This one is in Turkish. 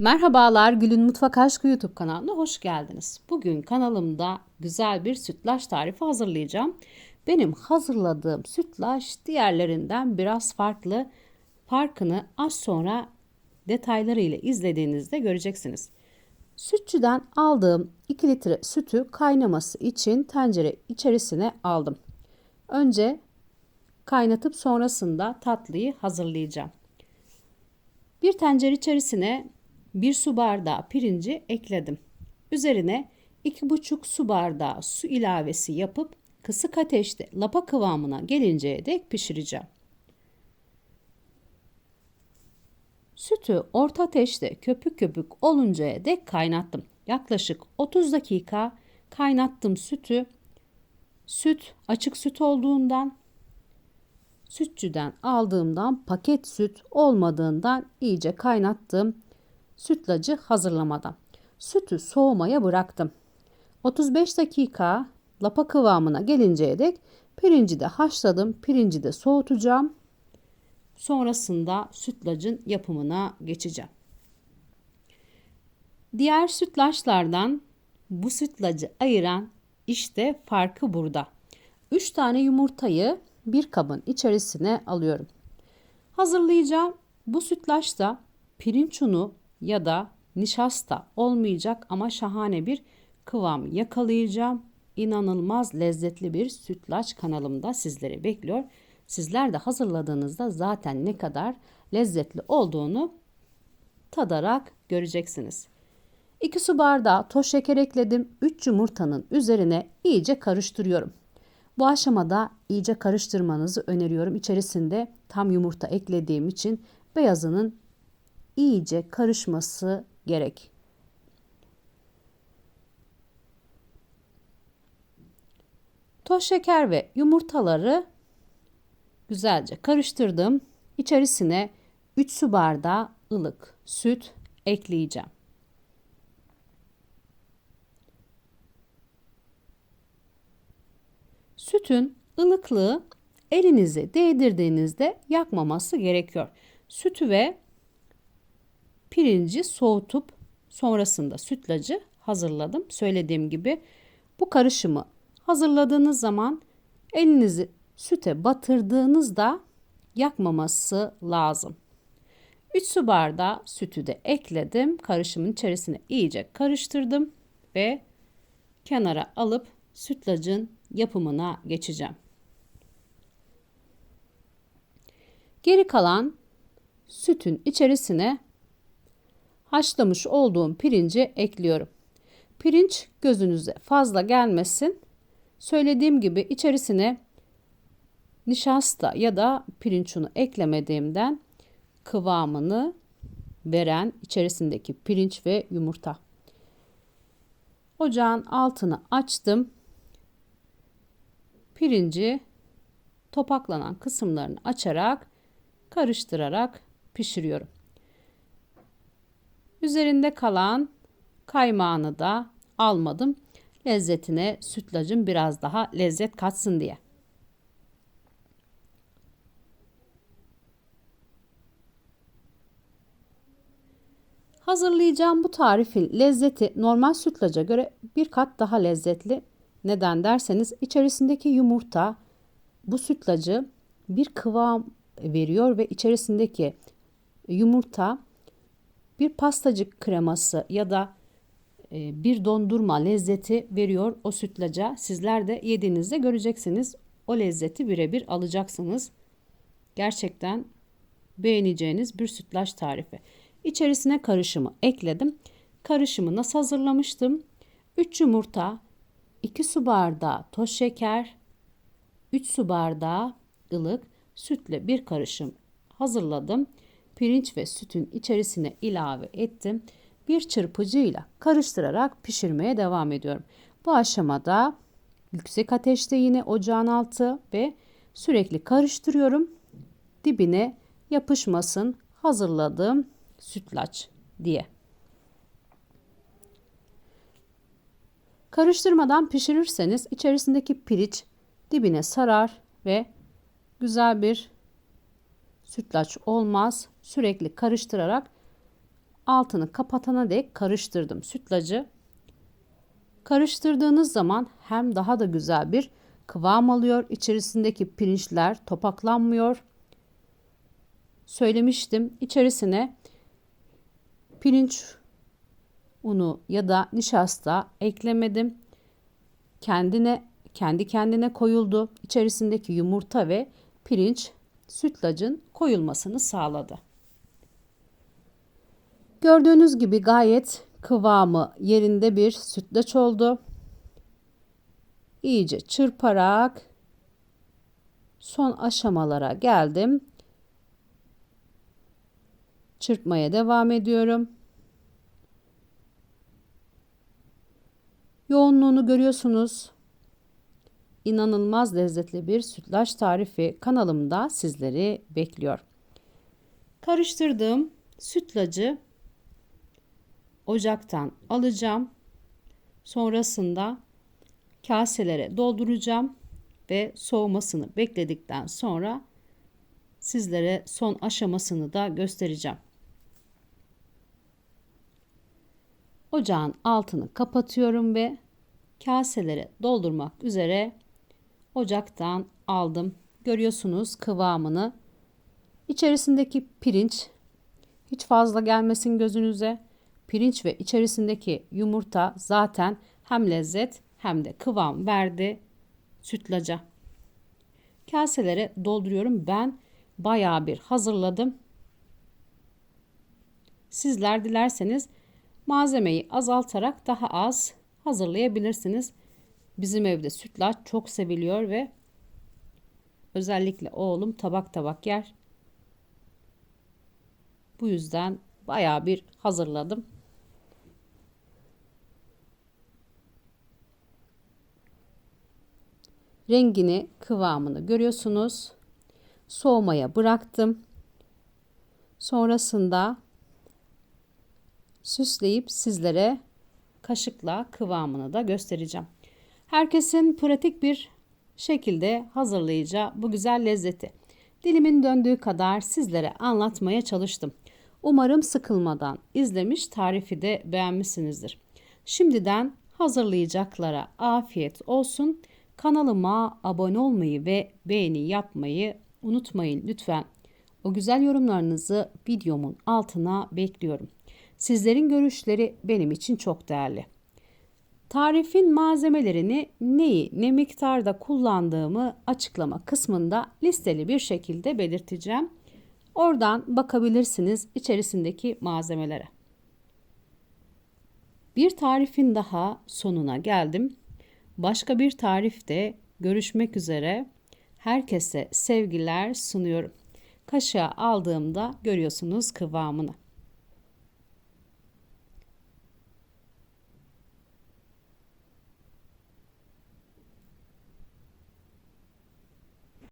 Merhabalar Gül'ün Mutfak Aşkı YouTube kanalına hoş geldiniz. Bugün kanalımda güzel bir sütlaç tarifi hazırlayacağım. Benim hazırladığım sütlaç diğerlerinden biraz farklı. Farkını az sonra detaylarıyla izlediğinizde göreceksiniz. Sütçüden aldığım 2 litre sütü kaynaması için tencere içerisine aldım. Önce kaynatıp sonrasında tatlıyı hazırlayacağım. Bir tencere içerisine 1 su bardağı pirinci ekledim. Üzerine 2,5 su bardağı su ilavesi yapıp kısık ateşte lapa kıvamına gelinceye dek pişireceğim. Sütü orta ateşte köpük köpük oluncaya dek kaynattım. Yaklaşık 30 dakika kaynattım sütü. Süt açık süt olduğundan sütçüden aldığımdan paket süt olmadığından iyice kaynattım sütlacı hazırlamadan. Sütü soğumaya bıraktım. 35 dakika lapa kıvamına gelinceye dek pirinci de haşladım. Pirinci de soğutacağım. Sonrasında sütlacın yapımına geçeceğim. Diğer sütlaçlardan bu sütlacı ayıran işte farkı burada. 3 tane yumurtayı bir kabın içerisine alıyorum. Hazırlayacağım bu sütlaçta pirinç unu ya da nişasta olmayacak ama şahane bir kıvam yakalayacağım. İnanılmaz lezzetli bir sütlaç kanalımda sizleri bekliyor. Sizler de hazırladığınızda zaten ne kadar lezzetli olduğunu tadarak göreceksiniz. 2 su bardağı toz şeker ekledim. 3 yumurtanın üzerine iyice karıştırıyorum. Bu aşamada iyice karıştırmanızı öneriyorum. İçerisinde tam yumurta eklediğim için beyazının iyice karışması gerek. Toz şeker ve yumurtaları güzelce karıştırdım. İçerisine 3 su bardağı ılık süt ekleyeceğim. Sütün ılıklığı elinizi değdirdiğinizde yakmaması gerekiyor. Sütü ve pirinci soğutup sonrasında sütlacı hazırladım. Söylediğim gibi bu karışımı hazırladığınız zaman elinizi süte batırdığınızda yakmaması lazım. 3 su bardağı sütü de ekledim. Karışımın içerisine iyice karıştırdım ve kenara alıp sütlacın yapımına geçeceğim. Geri kalan sütün içerisine haşlamış olduğum pirinci ekliyorum. Pirinç gözünüze fazla gelmesin. Söylediğim gibi içerisine nişasta ya da pirinç unu eklemediğimden kıvamını veren içerisindeki pirinç ve yumurta. Ocağın altını açtım. Pirinci topaklanan kısımlarını açarak karıştırarak pişiriyorum. Üzerinde kalan kaymağını da almadım. Lezzetine sütlacın biraz daha lezzet katsın diye. Hazırlayacağım bu tarifin lezzeti normal sütlaca göre bir kat daha lezzetli. Neden derseniz içerisindeki yumurta bu sütlacı bir kıvam veriyor ve içerisindeki yumurta bir pastacık kreması ya da e, bir dondurma lezzeti veriyor o sütlaca. Sizler de yediğinizde göreceksiniz. O lezzeti birebir alacaksınız. Gerçekten beğeneceğiniz bir sütlaç tarifi. İçerisine karışımı ekledim. Karışımı nasıl hazırlamıştım? 3 yumurta, 2 su bardağı toz şeker, 3 su bardağı ılık sütle bir karışım hazırladım pirinç ve sütün içerisine ilave ettim. Bir çırpıcıyla karıştırarak pişirmeye devam ediyorum. Bu aşamada yüksek ateşte yine ocağın altı ve sürekli karıştırıyorum. Dibine yapışmasın hazırladığım sütlaç diye. Karıştırmadan pişirirseniz içerisindeki pirinç dibine sarar ve güzel bir sütlaç olmaz. Sürekli karıştırarak altını kapatana dek karıştırdım sütlacı. Karıştırdığınız zaman hem daha da güzel bir kıvam alıyor. İçerisindeki pirinçler topaklanmıyor. Söylemiştim içerisine pirinç unu ya da nişasta eklemedim. Kendine kendi kendine koyuldu. İçerisindeki yumurta ve pirinç sütlacın koyulmasını sağladı. Gördüğünüz gibi gayet kıvamı yerinde bir sütlaç oldu. İyice çırparak son aşamalara geldim. Çırpmaya devam ediyorum. Yoğunluğunu görüyorsunuz. İnanılmaz lezzetli bir sütlaç tarifi kanalımda sizleri bekliyor. Karıştırdığım sütlacı ocaktan alacağım. Sonrasında kaselere dolduracağım ve soğumasını bekledikten sonra sizlere son aşamasını da göstereceğim. Ocağın altını kapatıyorum ve kaselere doldurmak üzere ocaktan aldım. Görüyorsunuz kıvamını. İçerisindeki pirinç hiç fazla gelmesin gözünüze. Pirinç ve içerisindeki yumurta zaten hem lezzet hem de kıvam verdi sütlaca. Kaselere dolduruyorum. Ben bayağı bir hazırladım. Sizler dilerseniz malzemeyi azaltarak daha az hazırlayabilirsiniz. Bizim evde sütlaç çok seviliyor ve özellikle oğlum tabak tabak yer. Bu yüzden bayağı bir hazırladım. Rengini, kıvamını görüyorsunuz. Soğumaya bıraktım. Sonrasında süsleyip sizlere kaşıkla kıvamını da göstereceğim. Herkesin pratik bir şekilde hazırlayacağı bu güzel lezzeti dilimin döndüğü kadar sizlere anlatmaya çalıştım. Umarım sıkılmadan izlemiş tarifi de beğenmişsinizdir. Şimdiden hazırlayacaklara afiyet olsun. Kanalıma abone olmayı ve beğeni yapmayı unutmayın lütfen. O güzel yorumlarınızı videomun altına bekliyorum. Sizlerin görüşleri benim için çok değerli. Tarifin malzemelerini neyi ne miktarda kullandığımı açıklama kısmında listeli bir şekilde belirteceğim. Oradan bakabilirsiniz içerisindeki malzemelere. Bir tarifin daha sonuna geldim. Başka bir tarifte görüşmek üzere. Herkese sevgiler sunuyorum. Kaşığa aldığımda görüyorsunuz kıvamını.